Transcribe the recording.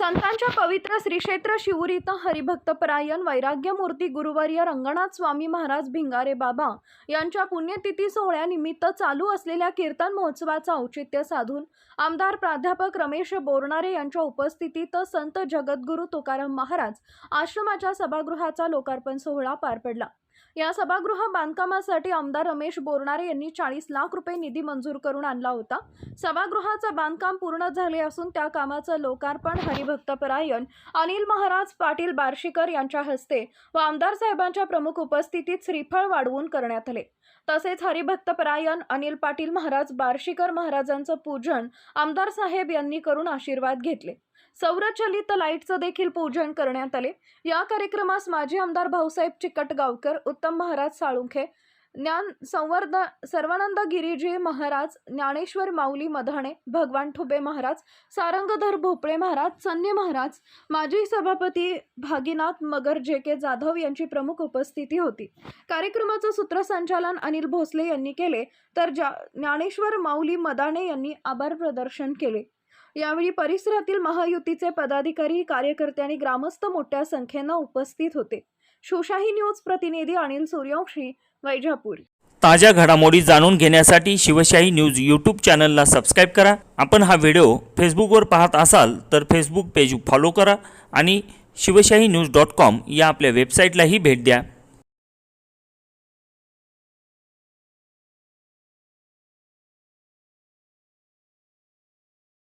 संतांच्या पवित्र श्रीक्षेत्र शिवुरीत हरिभक्तपरायण वैराग्यमूर्ती गुरुवर्य रंगनाथ स्वामी महाराज भिंगारे बाबा यांच्या पुण्यतिथी सोहळ्यानिमित्त चालू असलेल्या कीर्तन महोत्सवाचं औचित्य साधून आमदार प्राध्यापक रमेश बोरणारे यांच्या उपस्थितीत संत जगद्गुरू तुकाराम महाराज आश्रमाच्या सभागृहाचा लोकार्पण सोहळा पार पडला. या सभागृह बांधकामासाठी आमदार रमेश बोरणारे यांनी चाळीस लाख रुपये निधी मंजूर करून आणला होता. सभागृहाचं बांधकाम पूर्ण झाले असून त्या कामाचं लोकार्पण हरिभक्तपरायण अनिल महाराज पाटील बार्शीकर यांच्या हस्ते व आमदार साहेबांच्या प्रमुख उपस्थितीत श्रीफळ वाढवून करण्यात आले. तसेच हरिभक्तपरायण अनिल पाटील महाराज बार्शीकर महाराजांचं पूजन आमदार साहेब यांनी करून आशीर्वाद घेतले. सौरचलित लाईटचं देखील पूजन करण्यात आले. या कार्यक्रमास माजी आमदार भाऊसाहेब चिकटगावकर उत्तम महाराज साळुंखे ज्ञान संवर्ध सर्वानंद गिरीजी महाराज ज्ञानेश्वर माऊली मधाणे भगवान ठुबे महाराज सारंगधर भोपळे महाराज सन्य महाराज माजी सभापती भागीनाथ मगर जे के जाधव यांची प्रमुख उपस्थिती होती. कार्यक्रमाचं सूत्रसंचालन अनिल भोसले यांनी केले तर ज्ञानेश्वर माऊली मदाणे यांनी आभार प्रदर्शन केले. यावेळी परिसरातील महायुतीचे पदाधिकारी कार्यकर्ते आणि ग्रामस्थ मोठ्या संख्येनं उपस्थित होते. शोशाही न्यूज प्रतिनिधी अनिल सूर्यवंशी वैजापूर. ताज्या घडामोडी जाणून घेण्यासाठी शिवशाही न्यूज यूट्यूब चॅनलला सबस्क्राईब करा. आपण हा व्हिडिओ फेसबुकवर पाहत असाल तर फेसबुक पेज फॉलो करा आणि शिवशाही न्यूज डॉट कॉम या आपल्या वेबसाईटलाही भेट द्या.